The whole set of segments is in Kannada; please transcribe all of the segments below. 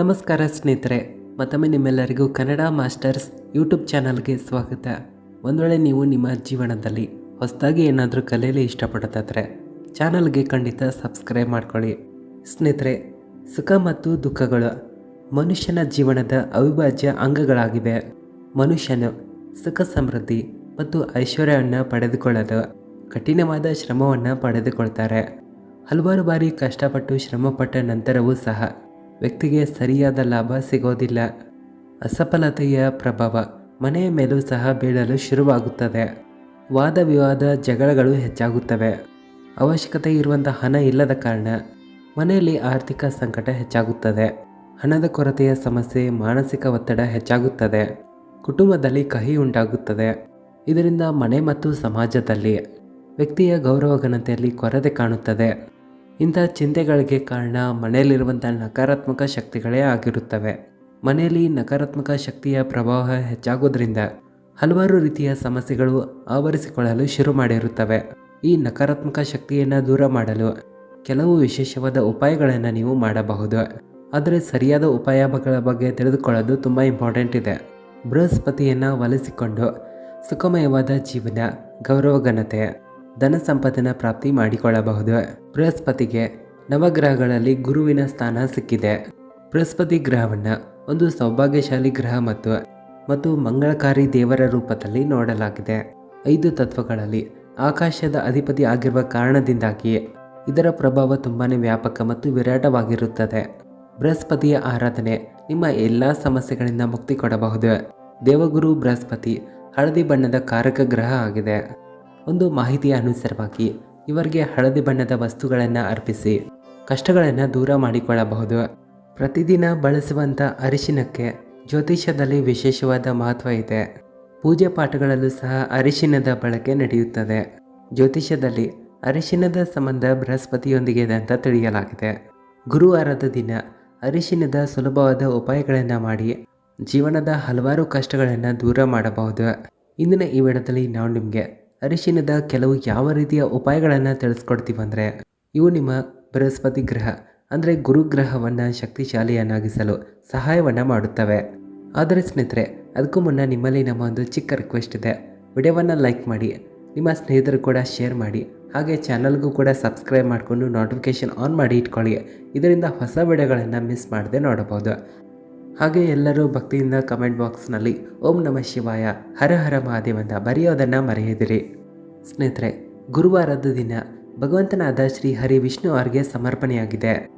ನಮಸ್ಕಾರ ಸ್ನೇಹಿತರೆ, ಮತ್ತೊಮ್ಮೆ ನಿಮ್ಮೆಲ್ಲರಿಗೂ ಕನ್ನಡ ಮಾಸ್ಟರ್ಸ್ ಯೂಟ್ಯೂಬ್ ಚಾನಲ್ಗೆ ಸ್ವಾಗತ. ಒಂದು ವೇಳೆ ನೀವು ನಿಮ್ಮ ಜೀವನದಲ್ಲಿ ಹೊಸದಾಗಿ ಏನಾದರೂ ಕಲಿಯಲು ಇಷ್ಟಪಡುತ್ತಾದರೆ ಚಾನಲ್ಗೆ ಖಂಡಿತ ಸಬ್ಸ್ಕ್ರೈಬ್ ಮಾಡ್ಕೊಳ್ಳಿ. ಸ್ನೇಹಿತರೆ, ಸುಖ ಮತ್ತು ದುಃಖಗಳು ಮನುಷ್ಯನ ಜೀವನದ ಅವಿಭಾಜ್ಯ ಅಂಗಗಳಾಗಿವೆ. ಮನುಷ್ಯನು ಸುಖ, ಸಮೃದ್ಧಿ ಮತ್ತು ಐಶ್ವರ್ಯವನ್ನು ಪಡೆದುಕೊಳ್ಳಲು ಕಠಿಣವಾದ ಶ್ರಮವನ್ನು ಪಡೆದುಕೊಳ್ತಾರೆ. ಹಲವಾರು ಬಾರಿ ಕಷ್ಟಪಟ್ಟು ಶ್ರಮಪಟ್ಟ ನಂತರವೂ ಸಹ ವ್ಯಕ್ತಿಗೆ ಸರಿಯಾದ ಲಾಭ ಸಿಗೋದಿಲ್ಲ. ಅಸಫಲತೆಯ ಪ್ರಭಾವ ಮನೆಯ ಮೇಲೂ ಸಹ ಬೀಳಲು ಶುರುವಾಗುತ್ತದೆ. ವಾದ ವಿವಾದ ಜಗಳಗಳು ಹೆಚ್ಚಾಗುತ್ತವೆ. ಅವಶ್ಯಕತೆ ಇರುವಂಥ ಹಣ ಇಲ್ಲದ ಕಾರಣ ಮನೆಯಲ್ಲಿ ಆರ್ಥಿಕ ಸಂಕಟ ಹೆಚ್ಚಾಗುತ್ತದೆ. ಹಣದ ಕೊರತೆಯ ಸಮಸ್ಯೆ, ಮಾನಸಿಕ ಒತ್ತಡ ಹೆಚ್ಚಾಗುತ್ತದೆ. ಕುಟುಂಬದಲ್ಲಿ ಕಹಿ ಉಂಟಾಗುತ್ತದೆ. ಇದರಿಂದ ಮನೆ ಮತ್ತು ಸಮಾಜದಲ್ಲಿ ವ್ಯಕ್ತಿಯ ಗೌರವ ಘನತೆಯಲ್ಲಿ ಕೊರತೆ ಕಾಣುತ್ತದೆ. ಇಂಥ ಚಿಂತೆಗಳಿಗೆ ಕಾರಣ ಮನೆಯಲ್ಲಿರುವಂಥ ನಕಾರಾತ್ಮಕ ಶಕ್ತಿಗಳೇ ಆಗಿರುತ್ತವೆ. ಮನೆಯಲ್ಲಿ ನಕಾರಾತ್ಮಕ ಶಕ್ತಿಯ ಪ್ರಭಾವ ಹೆಚ್ಚಾಗೋದ್ರಿಂದ ಹಲವಾರು ರೀತಿಯ ಸಮಸ್ಯೆಗಳು ಆವರಿಸಿಕೊಳ್ಳಲು ಶುರು ಮಾಡಿರುತ್ತವೆ. ಈ ನಕಾರಾತ್ಮಕ ಶಕ್ತಿಯನ್ನು ದೂರ ಮಾಡಲು ಕೆಲವು ವಿಶೇಷವಾದ ಉಪಾಯಗಳನ್ನು ನೀವು ಮಾಡಬಹುದು. ಆದರೆ ಸರಿಯಾದ ಉಪಾಯಗಳ ಬಗ್ಗೆ ತಿಳಿದುಕೊಳ್ಳೋದು ತುಂಬ ಇಂಪಾರ್ಟೆಂಟ್ ಇದೆ. ಬೃಹಸ್ಪತಿಯನ್ನು ಒಲಿಸಿಕೊಂಡು ಸುಖಮಯವಾದ ಜೀವನ, ಗೌರವ ಘನತೆ ಧನ ಸಂಪತ್ತಿನ ಪ್ರಾಪ್ತಿ ಮಾಡಿಕೊಳ್ಳಬಹುದು. ಬೃಹಸ್ಪತಿಗೆ ನವಗ್ರಹಗಳಲ್ಲಿ ಗುರುವಿನ ಸ್ಥಾನ ಸಿಕ್ಕಿದೆ. ಬೃಹಸ್ಪತಿ ಗ್ರಹವನ್ನು ಒಂದು ಸೌಭಾಗ್ಯಶಾಲಿ ಗ್ರಹ ಮತ್ತು ಮತ್ತು ಮಂಗಳಕಾರಿ ದೇವರ ರೂಪದಲ್ಲಿ ನೋಡಲಾಗಿದೆ. ಐದು ತತ್ವಗಳಲ್ಲಿ ಆಕಾಶದ ಅಧಿಪತಿ ಆಗಿರುವ ಕಾರಣದಿಂದಾಗಿ ಇದರ ಪ್ರಭಾವ ತುಂಬಾ ವ್ಯಾಪಕ ಮತ್ತು ವಿರಾಟವಾಗಿರುತ್ತದೆ. ಬೃಹಸ್ಪತಿಯ ಆರಾಧನೆ ನಿಮ್ಮ ಎಲ್ಲ ಸಮಸ್ಯೆಗಳಿಂದ ಮುಕ್ತಿ ಕೊಡಬಹುದು. ದೇವಗುರು ಬೃಹಸ್ಪತಿ ಹಳದಿ ಬಣ್ಣದ ಕಾರಕ ಗ್ರಹ ಆಗಿದೆ. ಒಂದು ಮಾಹಿತಿಯ ಅನುಸಾರವಾಗಿ ಇವರಿಗೆ ಹಳದಿ ಬಣ್ಣದ ವಸ್ತುಗಳನ್ನು ಅರ್ಪಿಸಿ ಕಷ್ಟಗಳನ್ನು ದೂರ ಮಾಡಿಕೊಳ್ಳಬಹುದು. ಪ್ರತಿದಿನ ಬಳಸುವಂಥ ಅರಿಶಿನಕ್ಕೆ ಜ್ಯೋತಿಷ್ಯದಲ್ಲಿ ವಿಶೇಷವಾದ ಮಹತ್ವ ಇದೆ. ಪೂಜೆ ಪಾಠಗಳಲ್ಲೂ ಸಹ ಅರಿಶಿನದ ಬಳಕೆ ನಡೆಯುತ್ತದೆ. ಜ್ಯೋತಿಷ್ಯದಲ್ಲಿ ಅರಿಶಿನದ ಸಂಬಂಧ ಬೃಹಸ್ಪತಿಯೊಂದಿಗೆ ಅಂತ ತಿಳಿಯಲಾಗಿದೆ. ಗುರುವಾರದ ದಿನ ಅರಿಶಿನದ ಸುಲಭವಾದ ಉಪಾಯಗಳನ್ನು ಮಾಡಿ ಜೀವನದ ಹಲವಾರು ಕಷ್ಟಗಳನ್ನು ದೂರ ಮಾಡಬಹುದು. ಇಂದಿನ ಈ ವಿಡದಲ್ಲಿ ನಾವು ನಿಮಗೆ ಅರಿಶಿನದ ಕೆಲವು ಯಾವ ರೀತಿಯ ಉಪಾಯಗಳನ್ನು ತಿಳಿಸ್ಕೊಡ್ತೀವಂದರೆ, ಇವು ನಿಮ್ಮ ಬೃಹಸ್ಪತಿ ಗ್ರಹ, ಅಂದರೆ ಗುರುಗ್ರಹವನ್ನು ಶಕ್ತಿಶಾಲಿಯನ್ನಾಗಿಸಲು ಸಹಾಯವನ್ನು ಮಾಡುತ್ತವೆ. ಆದರೆ ಸ್ನೇಹಿತರೆ, ಅದಕ್ಕೂ ಮುನ್ನ ನಿಮ್ಮಲ್ಲಿ ನಮ್ಮ ಒಂದು ಚಿಕ್ಕ ರಿಕ್ವೆಸ್ಟ್ ಇದೆ. ವಿಡಿಯೋವನ್ನು ಲೈಕ್ ಮಾಡಿ, ನಿಮ್ಮ ಸ್ನೇಹಿತರು ಕೂಡ ಶೇರ್ ಮಾಡಿ, ಹಾಗೆ ಚಾನಲ್ಗೂ ಕೂಡ ಸಬ್ಸ್ಕ್ರೈಬ್ ಮಾಡಿಕೊಂಡು ನೋಟಿಫಿಕೇಷನ್ ಆನ್ ಮಾಡಿ ಇಟ್ಕೊಳ್ಳಿ. ಇದರಿಂದ ಹೊಸ ವಿಡಿಯೋಗಳನ್ನು ಮಿಸ್ ಮಾಡದೆ ನೋಡಬಹುದು. ಹಾಗೆ ಎಲ್ಲರೂ ಭಕ್ತಿಯಿಂದ ಕಮೆಂಟ್ ಬಾಕ್ಸ್ನಲ್ಲಿ ಓಂ ನಮಃ ಶಿವಾಯ, ಹರ ಹರ ಮಹಾದೇವಂತ ಬರೆಯೋದನ್ನು ಮರೆಯದಿರಿ. ಸ್ನೇಹಿತರೆ, ಗುರುವಾರದ ದಿನ ಭಗವಂತನಾದ ಶ್ರೀ ಹರಿ ವಿಷ್ಣು ಅವರಿಗೆ ಸಮರ್ಪಣೆಯಾಗಿದೆ.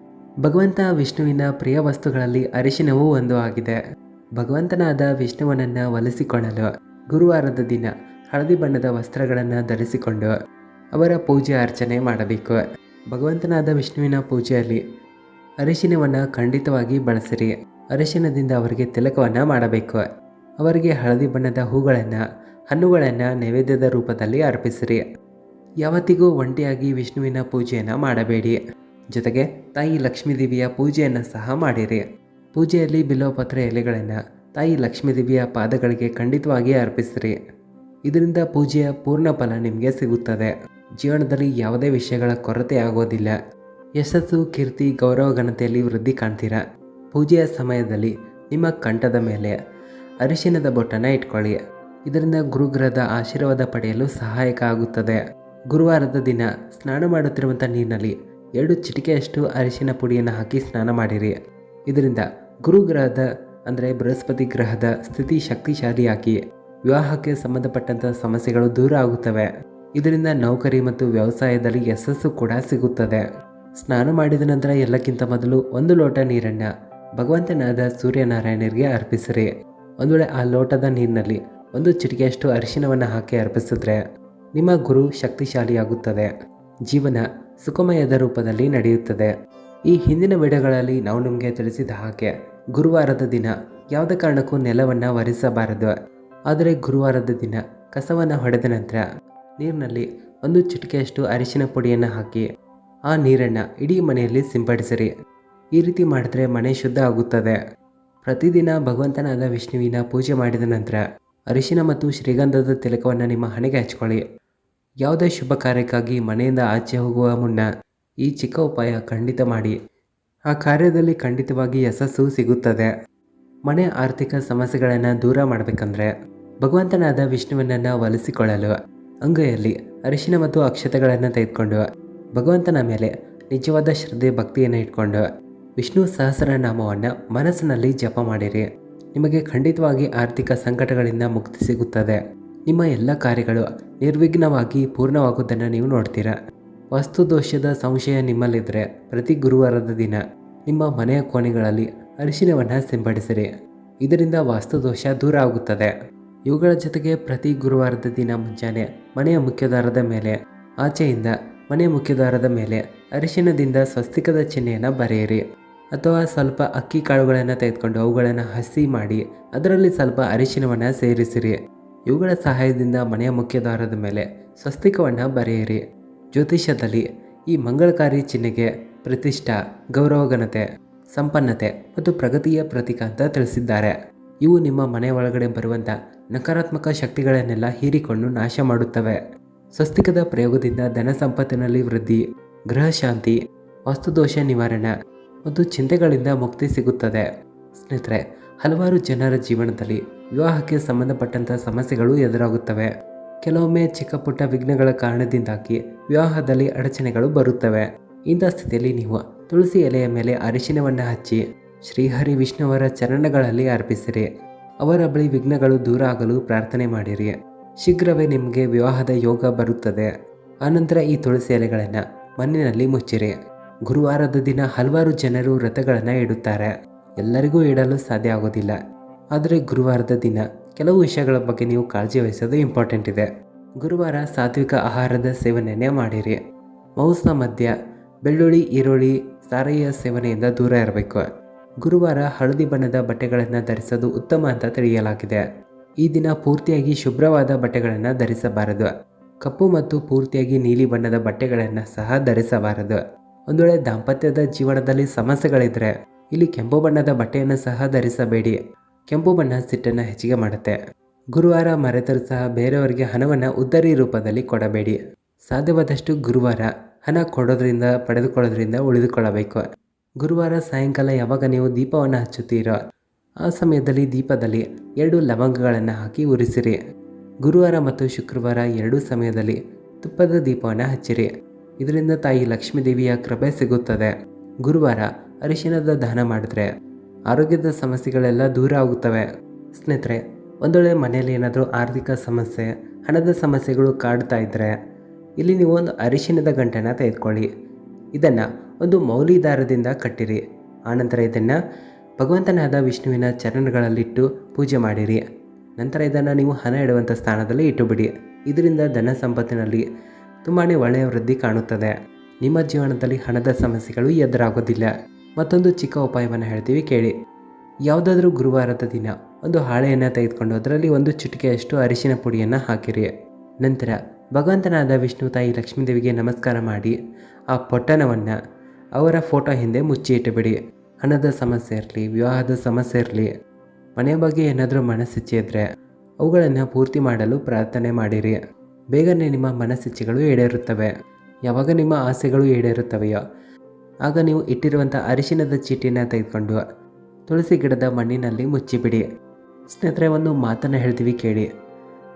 ಭಗವಂತ ವಿಷ್ಣುವಿನ ಪ್ರಿಯ ವಸ್ತುಗಳಲ್ಲಿ ಅರಿಶಿನವೂ ಒಂದು ಆಗಿದೆ. ಭಗವಂತನಾದ ವಿಷ್ಣುವನನ್ನು ಒಲಿಸಿಕೊಳ್ಳಲು ಗುರುವಾರದ ದಿನ ಹಳದಿ ಬಣ್ಣದ ವಸ್ತ್ರಗಳನ್ನು ಧರಿಸಿಕೊಂಡು ಅವರ ಪೂಜೆ ಅರ್ಚನೆ ಮಾಡಬೇಕು. ಭಗವಂತನಾದ ವಿಷ್ಣುವಿನ ಪೂಜೆಯಲ್ಲಿ ಅರಿಶಿನವನ್ನು ಖಂಡಿತವಾಗಿ ಬಳಸಿರಿ. ಅರಿಶಿನದಿಂದ ಅವರಿಗೆ ತಿಲಕವನ್ನು ಮಾಡಬೇಕು. ಅವರಿಗೆ ಹಳದಿ ಬಣ್ಣದ ಹೂಗಳನ್ನು, ಹಣ್ಣುಗಳನ್ನು ನೈವೇದ್ಯದ ರೂಪದಲ್ಲಿ ಅರ್ಪಿಸಿರಿ. ಯಾವತ್ತಿಗೂ ಒಂಟಿಯಾಗಿ ವಿಷ್ಣುವಿನ ಪೂಜೆಯನ್ನು ಮಾಡಬೇಡಿ. ಜೊತೆಗೆ ತಾಯಿ ಲಕ್ಷ್ಮೀದೇವಿಯ ಪೂಜೆಯನ್ನು ಸಹ ಮಾಡಿರಿ. ಪೂಜೆಯಲ್ಲಿ ಬಿಲ್ಲೋಪತ್ರ ಎಲೆಗಳನ್ನು ತಾಯಿ ಲಕ್ಷ್ಮೀದೇವಿಯ ಪಾದಗಳಿಗೆ ಖಂಡಿತವಾಗಿ ಅರ್ಪಿಸಿರಿ. ಇದರಿಂದ ಪೂಜೆಯ ಪೂರ್ಣ ಫಲ ನಿಮಗೆ ಸಿಗುತ್ತದೆ. ಜೀವನದಲ್ಲಿ ಯಾವುದೇ ವಿಷಯಗಳ ಕೊರತೆ ಆಗೋದಿಲ್ಲ. ಯಶಸ್ಸು, ಕೀರ್ತಿ, ಗೌರವ, ಘನತೆಯಲ್ಲಿ ವೃದ್ಧಿ ಕಾಣ್ತೀರಾ? ಪೂಜೆಯ ಸಮಯದಲ್ಲಿ ನಿಮ್ಮ ಕಂಠದ ಮೇಲೆ ಅರಿಶಿನದ ಬೊಟ್ಟನ್ನು ಇಟ್ಕೊಳ್ಳಿ. ಇದರಿಂದ ಗುರುಗ್ರಹದ ಆಶೀರ್ವಾದ ಪಡೆಯಲು ಸಹಾಯಕ ಆಗುತ್ತದೆ. ಗುರುವಾರದ ದಿನ ಸ್ನಾನ ಮಾಡುತ್ತಿರುವಂಥ ನೀರಿನಲ್ಲಿ ಎರಡು ಚಿಟಿಕೆಯಷ್ಟು ಅರಿಶಿನ ಪುಡಿಯನ್ನು ಹಾಕಿ ಸ್ನಾನ ಮಾಡಿರಿ. ಇದರಿಂದ ಗುರುಗ್ರಹದ, ಅಂದರೆ ಬೃಹಸ್ಪತಿ ಗ್ರಹದ ಸ್ಥಿತಿ ಶಕ್ತಿಶಾಲಿಯಾಗಿ ವಿವಾಹಕ್ಕೆ ಸಂಬಂಧಪಟ್ಟಂಥ ಸಮಸ್ಯೆಗಳು ದೂರ ಆಗುತ್ತವೆ. ಇದರಿಂದ ನೌಕರಿ ಮತ್ತು ವ್ಯವಸಾಯದಲ್ಲಿ ಯಶಸ್ಸು ಕೂಡ ಸಿಗುತ್ತದೆ. ಸ್ನಾನ ಮಾಡಿದ ನಂತರ ಎಲ್ಲಕ್ಕಿಂತ ಮೊದಲು ಒಂದು ಲೋಟ ನೀರನ್ನು ಭಗವಂತನಾದ ಸೂರ್ಯನಾರಾಯಣರಿಗೆ ಅರ್ಪಿಸಿರಿ. ಒಂದು ವೇಳೆ ಆ ಲೋಟದ ನೀರಿನಲ್ಲಿ ಒಂದು ಚಿಟಿಕೆಯಷ್ಟು ಅರಿಶಿನವನ್ನು ಹಾಕಿ ಅರ್ಪಿಸಿದ್ರೆ ನಿಮ್ಮ ಗುರು ಶಕ್ತಿಶಾಲಿಯಾಗುತ್ತದೆ. ಜೀವನ ಸುಖಮಯದ ರೂಪದಲ್ಲಿ ನಡೆಯುತ್ತದೆ. ಈ ಹಿಂದಿನ ವಿಡಿಯೋಗಳಲ್ಲಿ ನಾವು ನಿಮಗೆ ತಿಳಿಸಿದ ಹಾಗೆ ಗುರುವಾರದ ದಿನ ಯಾವುದೇ ಕಾರಣಕ್ಕೂ ನೆಲವನ್ನು ಒರೆಸಬಾರದು. ಆದರೆ ಗುರುವಾರದ ದಿನ ಕಸವನ್ನು ಹೊಡೆದ ನಂತರ ನೀರಿನಲ್ಲಿ ಒಂದು ಚಿಟಿಕೆಯಷ್ಟು ಅರಿಶಿನ ಪುಡಿಯನ್ನು ಹಾಕಿ ಆ ನೀರನ್ನು ಇಡೀ ಮನೆಯಲ್ಲಿ ಸಿಂಪಡಿಸಿರಿ. ಈ ರೀತಿ ಮಾಡಿದ್ರೆ ಮನೆ ಶುದ್ಧ ಆಗುತ್ತದೆ. ಪ್ರತಿದಿನ ಭಗವಂತನಾದ ವಿಷ್ಣುವಿನ ಪೂಜೆ ಮಾಡಿದ ನಂತರ ಅರಿಶಿನ ಮತ್ತು ಶ್ರೀಗಂಧದ ತಿಲಕವನ್ನು ನಿಮ್ಮ ಹಣೆಗೆ ಹಚ್ಕೊಳ್ಳಿ. ಯಾವುದೇ ಶುಭ ಕಾರ್ಯಕ್ಕಾಗಿ ಮನೆಯಿಂದ ಆಚೆ ಹೋಗುವ ಮುನ್ನ ಈ ಚಿಕ್ಕ ಉಪಾಯ ಖಂಡಿತ ಮಾಡಿ. ಆ ಕಾರ್ಯದಲ್ಲಿ ಖಂಡಿತವಾಗಿ ಯಶಸ್ಸು ಸಿಗುತ್ತದೆ. ಮನೆ ಆರ್ಥಿಕ ಸಮಸ್ಯೆಗಳನ್ನು ದೂರ ಮಾಡಬೇಕಂದ್ರೆ ಭಗವಂತನಾದ ವಿಷ್ಣುವನನ್ನು ಒಲಿಸಿಕೊಳ್ಳಲು ಅಂಗೈಯಲ್ಲಿ ಅರಿಶಿನ ಮತ್ತು ಅಕ್ಷತೆಗಳನ್ನು ತೆಗೆದುಕೊಂಡು ಭಗವಂತನ ಮೇಲೆ ನಿಜವಾದ ಶ್ರದ್ಧೆ ಭಕ್ತಿಯನ್ನು ಇಟ್ಕೊಂಡು ವಿಷ್ಣು ಸಹಸ್ರನಾಮವನ್ನು ಮನಸ್ಸಿನಲ್ಲಿ ಜಪ ಮಾಡಿರಿ. ನಿಮಗೆ ಖಂಡಿತವಾಗಿ ಆರ್ಥಿಕ ಸಂಕಟಗಳಿಂದ ಮುಕ್ತಿ ಸಿಗುತ್ತದೆ. ನಿಮ್ಮ ಎಲ್ಲ ಕಾರ್ಯಗಳು ನಿರ್ವಿಘ್ನವಾಗಿ ಪೂರ್ಣವಾಗುವುದನ್ನು ನೀವು ನೋಡ್ತೀರಾ. ವಸ್ತು ದೋಷದ ಸಂಶಯ ನಿಮ್ಮಲ್ಲಿದ್ದರೆ ಪ್ರತಿ ಗುರುವಾರದ ದಿನ ನಿಮ್ಮ ಮನೆಯ ಕೋಣೆಗಳಲ್ಲಿ ಅರಿಶಿನವನ್ನು ಸಿಂಪಡಿಸಿರಿ. ಇದರಿಂದ ವಾಸ್ತುದೋಷ ದೂರ ಆಗುತ್ತದೆ. ಇವುಗಳ ಜೊತೆಗೆ ಪ್ರತಿ ಗುರುವಾರದ ದಿನ ಮುಂಜಾನೆ ಮನೆಯ ಮುಖ್ಯದ್ವಾರದ ಮೇಲೆ, ಆಚೆಯಿಂದ ಮನೆಯ ಮುಖ್ಯದ್ವಾರದ ಮೇಲೆ ಅರಿಶಿನದಿಂದ ಸ್ವಸ್ತಿಕದ ಚಿಹ್ನೆಯನ್ನು ಬರೆಯಿರಿ. ಅಥವಾ ಸ್ವಲ್ಪ ಅಕ್ಕಿ ಕಾಳುಗಳನ್ನು ತೆಗೆದುಕೊಂಡು ಅವುಗಳನ್ನು ಹಸಿ ಮಾಡಿ ಅದರಲ್ಲಿ ಸ್ವಲ್ಪ ಅರಿಶಿನವನ್ನು ಸೇರಿಸಿರಿ. ಇವುಗಳ ಸಹಾಯದಿಂದ ಮನೆಯ ಮುಖ್ಯದ್ವಾರದ ಮೇಲೆ ಸ್ವಸ್ತಿಕವನ್ನು ಬರೆಯಿರಿ. ಜ್ಯೋತಿಷ್ಯದಲ್ಲಿ ಈ ಮಂಗಳಕಾರಿ ಚಿಹ್ನೆಗೆ ಪ್ರತಿಷ್ಠಾ, ಗೌರವಘನತೆ, ಸಂಪನ್ನತೆ ಮತ್ತು ಪ್ರಗತಿಯ ಪ್ರತೀಕ ಅಂತ ತಿಳಿಸಿದ್ದಾರೆ. ಇವು ನಿಮ್ಮ ಮನೆ ಒಳಗಡೆ ಬರುವಂಥ ನಕಾರಾತ್ಮಕ ಶಕ್ತಿಗಳನ್ನೆಲ್ಲ ಹೀರಿಕೊಂಡು ನಾಶ ಮಾಡುತ್ತವೆ. ಸ್ವಸ್ತಿಕದ ಪ್ರಯೋಗದಿಂದ ಧನ ಸಂಪತ್ತಿನಲ್ಲಿ ವೃದ್ಧಿ, ಗೃಹ ಶಾಂತಿ, ವಾಸ್ತುದೋಷ ನಿವಾರಣೆ ಮತ್ತು ಚಿಂತೆಗಳಿಂದ ಮುಕ್ತಿ ಸಿಗುತ್ತದೆ. ಸ್ನೇಹಿತರೆ, ಹಲವಾರು ಜನರ ಜೀವನದಲ್ಲಿ ವಿವಾಹಕ್ಕೆ ಸಂಬಂಧಪಟ್ಟಂಥ ಸಮಸ್ಯೆಗಳು ಎದುರಾಗುತ್ತವೆ. ಕೆಲವೊಮ್ಮೆ ಚಿಕ್ಕ ಪುಟ್ಟ ವಿಘ್ನಗಳ ಕಾರಣದಿಂದಾಗಿ ವಿವಾಹದಲ್ಲಿ ಅಡಚಣೆಗಳು ಬರುತ್ತವೆ. ಇಂಥ ಸ್ಥಿತಿಯಲ್ಲಿ ನೀವು ತುಳಸಿ ಎಲೆಯ ಮೇಲೆ ಅರಿಶಿನವನ್ನು ಹಚ್ಚಿ, ಶ್ರೀಹರಿ ವಿಷ್ಣುವರ ಚರಣಗಳಲ್ಲಿ ಅರ್ಪಿಸಿರಿ. ಅವರ ಬಳಿ ವಿಘ್ನಗಳು ದೂರ ಆಗಲು ಪ್ರಾರ್ಥನೆ ಮಾಡಿರಿ. ಶೀಘ್ರವೇ ನಿಮಗೆ ವಿವಾಹದ ಯೋಗ ಬರುತ್ತದೆ. ಆನಂತರ ಈ ತುಳಸಿ ಎಲೆಗಳನ್ನು ಮಣ್ಣಿನಲ್ಲಿ ಮುಚ್ಚಿರಿ. ಗುರುವಾರದ ದಿನ ಹಲವಾರು ಜನರು ವ್ರತಗಳನ್ನು ಇಡುತ್ತಾರೆ. ಎಲ್ಲರಿಗೂ ಇಡಲು ಸಾಧ್ಯ ಆಗೋದಿಲ್ಲ. ಆದರೆ ಗುರುವಾರದ ದಿನ ಕೆಲವು ವಿಷಯಗಳ ಬಗ್ಗೆ ನೀವು ಕಾಳಜಿ ವಹಿಸೋದು ಇಂಪಾರ್ಟೆಂಟ್ ಇದೆ. ಗುರುವಾರ ಸಾತ್ವಿಕ ಆಹಾರದ ಸೇವನೆಯನ್ನೇ ಮಾಡಿರಿ. ಮೌಸ ಮಧ್ಯ ಬೆಳ್ಳುಳ್ಳಿ, ಈರುಳ್ಳಿ ಸಾರೆಯ ಸೇವನೆಯಿಂದ ದೂರ ಇರಬೇಕು. ಗುರುವಾರ ಹಳದಿ ಬಣ್ಣದ ಬಟ್ಟೆಗಳನ್ನು ಧರಿಸೋದು ಉತ್ತಮ ಅಂತ ತಿಳಿಯಲಾಗಿದೆ. ಈ ದಿನ ಪೂರ್ತಿಯಾಗಿ ಶುಭ್ರವಾದ ಬಟ್ಟೆಗಳನ್ನು ಧರಿಸಬಾರದು. ಕಪ್ಪು ಮತ್ತು ಪೂರ್ತಿಯಾಗಿ ನೀಲಿ ಬಣ್ಣದ ಬಟ್ಟೆಗಳನ್ನು ಸಹ ಧರಿಸಬಾರದು. ಒಂದು ವೇಳೆ ದಾಂಪತ್ಯದ ಜೀವನದಲ್ಲಿ ಸಮಸ್ಯೆಗಳಿದ್ರೆ ಇಲ್ಲಿ ಕೆಂಪು ಬಣ್ಣದ ಬಟ್ಟೆಯನ್ನು ಸಹ ಧರಿಸಬೇಡಿ. ಕೆಂಪು ಬಣ್ಣ ಸಿಟ್ಟನ್ನು ಹೆಚ್ಚಿಗೆ ಮಾಡುತ್ತೆ. ಗುರುವಾರ ಮರೆತರು ಸಹ ಬೇರೆಯವರಿಗೆ ಹಣವನ್ನು ಉದ್ದರಿ ರೂಪದಲ್ಲಿ ಕೊಡಬೇಡಿ. ಸಾಧ್ಯವಾದಷ್ಟು ಗುರುವಾರ ಹಣ ಕೊಡೋದ್ರಿಂದ, ಪಡೆದುಕೊಳ್ಳೋದ್ರಿಂದ ಉಳಿದುಕೊಳ್ಳಬೇಕು. ಗುರುವಾರ ಸಾಯಂಕಾಲ ಯಾವಾಗ ನೀವು ದೀಪವನ್ನು ಹಚ್ಚುತ್ತೀರೋ, ಆ ಸಮಯದಲ್ಲಿ ದೀಪದಲ್ಲಿ ಎರಡು ಲವಂಗಗಳನ್ನು ಹಾಕಿ ಉರಿಸಿರಿ. ಗುರುವಾರ ಮತ್ತು ಶುಕ್ರವಾರ ಎರಡೂ ಸಮಯದಲ್ಲಿ ತುಪ್ಪದ ದೀಪವನ್ನು ಹಚ್ಚಿರಿ. ಇದರಿಂದ ತಾಯಿ ಲಕ್ಷ್ಮೀ ದೇವಿಯ ಕೃಪೆ ಸಿಗುತ್ತದೆ. ಗುರುವಾರ ಅರಿಶಿಣದ ದಾನ ಮಾಡಿದ್ರೆ ಆರೋಗ್ಯದ ಸಮಸ್ಯೆಗಳೆಲ್ಲ ದೂರ ಆಗುತ್ತವೆ. ಸ್ನೇಹಿತರೆ ಒಂದು ವೇಳೆ ಮನೆಯಲ್ಲಿ ಏನಾದರೂ ಆರ್ಥಿಕ ಸಮಸ್ಯೆ, ಹಣದ ಸಮಸ್ಯೆಗಳು ಕಾಡ್ತಾ ಇದ್ದರೆ ಇಲ್ಲಿ ನೀವು ಒಂದು ಅರಿಶಿಣದ ಗಂಟೆನ ತೆಗೆದುಕೊಳ್ಳಿ. ಇದನ್ನು ಒಂದು ಮೌಲಿದಾರದಿಂದ ಕಟ್ಟಿರಿ. ಆನಂತರ ಇದನ್ನು ಭಗವಂತನಾದ ವಿಷ್ಣುವಿನ ಚರಣಗಳಲ್ಲಿಟ್ಟು ಪೂಜೆ ಮಾಡಿರಿ. ನಂತರ ಇದನ್ನು ನೀವು ಹಣ ಇಡುವಂಥ ಸ್ಥಾನದಲ್ಲಿ ಇಟ್ಟುಬಿಡಿ. ಇದರಿಂದ ಧನ ಸಂಪತ್ತಿನಲ್ಲಿ ತುಂಬಾ ಒಳ್ಳೆಯ ವೃದ್ಧಿ ಕಾಣುತ್ತದೆ. ನಿಮ್ಮ ಜೀವನದಲ್ಲಿ ಹಣದ ಸಮಸ್ಯೆಗಳು ಎದುರಾಗೋದಿಲ್ಲ. ಮತ್ತೊಂದು ಚಿಕ್ಕ ಉಪಾಯವನ್ನು ಹೇಳ್ತೀವಿ, ಕೇಳಿ. ಯಾವುದಾದ್ರೂ ಗುರುವಾರದ ದಿನ ಒಂದು ಹಾಳೆಯನ್ನು ತೆಗೆದುಕೊಂಡು ಅದರಲ್ಲಿ ಒಂದು ಚಿಟಿಕೆಯಷ್ಟು ಅರಿಶಿನ ಪುಡಿಯನ್ನು ಹಾಕಿರಿ. ನಂತರ ಭಗವಂತನಾದ ವಿಷ್ಣು ತಾಯಿ ಲಕ್ಷ್ಮೀದೇವಿಗೆ ನಮಸ್ಕಾರ ಮಾಡಿ, ಆ ಪೊಟ್ಟಣವನ್ನು ಅವರ ಫೋಟೋ ಹಿಂದೆ ಮುಚ್ಚಿ ಇಟ್ಟುಬಿಡಿ. ಹಣದ ಸಮಸ್ಯೆ ಇರಲಿ, ವಿವಾಹದ ಸಮಸ್ಯೆ ಇರಲಿ, ಮನೆಯ ಬಗ್ಗೆ ಏನಾದರೂ ಮನಸ್ಸಿಚ್ಛೆ ಇದ್ದರೆ ಅವುಗಳನ್ನು ಪೂರ್ತಿ ಮಾಡಲು ಪ್ರಾರ್ಥನೆ ಮಾಡಿರಿ. ಬೇಗನೆ ನಿಮ್ಮ ಮನಸ್ಸಿಚ್ಛೆಗಳು ಈಡೇರುತ್ತವೆ. ಯಾವಾಗ ನಿಮ್ಮ ಆಸೆಗಳು ಈಡೇರುತ್ತವೆಯೋ, ಆಗ ನೀವು ಇಟ್ಟಿರುವಂಥ ಅರಿಶಿನದ ಚೀಟಿನ ತೆಗೆದುಕೊಂಡು ತುಳಸಿ ಗಿಡದ ಮಣ್ಣಿನಲ್ಲಿ ಮುಚ್ಚಿಬಿಡಿ. ಸ್ನೇಹಿತರೆ, ಒಂದು ಮಾತನ್ನು ಹೇಳ್ತೀವಿ ಕೇಳಿ.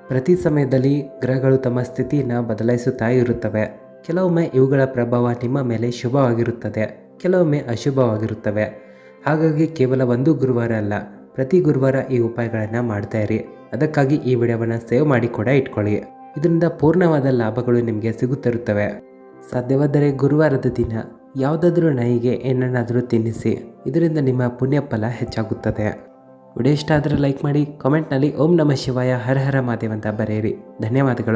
ಪ್ರತಿ ಸಮಯದಲ್ಲಿ ಗ್ರಹಗಳು ತಮ್ಮ ಸ್ಥಿತಿಯನ್ನು ಬದಲಾಯಿಸುತ್ತಾ ಇರುತ್ತವೆ. ಕೆಲವೊಮ್ಮೆ ಇವುಗಳ ಪ್ರಭಾವ ನಿಮ್ಮ ಮೇಲೆ ಶುಭವಾಗಿರುತ್ತದೆ, ಕೆಲವೊಮ್ಮೆ ಅಶುಭವಾಗಿರುತ್ತವೆ. ಹಾಗಾಗಿ ಕೇವಲ ಒಂದು ಗುರುವಾರ ಅಲ್ಲ, ಪ್ರತಿ ಗುರುವಾರ ಈ ಉಪಾಯಗಳನ್ನು ಮಾಡ್ತಾ ಇರಿ. ಅದಕ್ಕಾಗಿ ಈ ವಿಡಿಯೋವನ್ನು ಸೇವ್ ಮಾಡಿ ಕೂಡ ಇಟ್ಕೊಳ್ಳಿ. ಇದರಿಂದ ಪೂರ್ಣವಾದ ಲಾಭಗಳು ನಿಮಗೆ ಸಿಗುತ್ತಿರುತ್ತವೆ. ಸಾಧ್ಯವಾದರೆ ಗುರುವಾರದ ದಿನ ಯಾವುದಾದ್ರೂ ನಾಯಿಗೆ ಏನನ್ನಾದರೂ ತಿನ್ನಿಸಿ, ಇದರಿಂದ ನಿಮ್ಮ ಪುಣ್ಯ ಫಲ ಹೆಚ್ಚಾಗುತ್ತದೆ. ವಿಡಿಯೋ ಇಷ್ಟ ಆದರೆ ಲೈಕ್ ಮಾಡಿ, ಕಾಮೆಂಟ್ನಲ್ಲಿ ಓಂ ನಮಃ ಶಿವಾಯ, ಹರ ಹರ ಮಾದೇವ್ ಅಂತ ಬರೆಯಿರಿ. ಧನ್ಯವಾದಗಳು.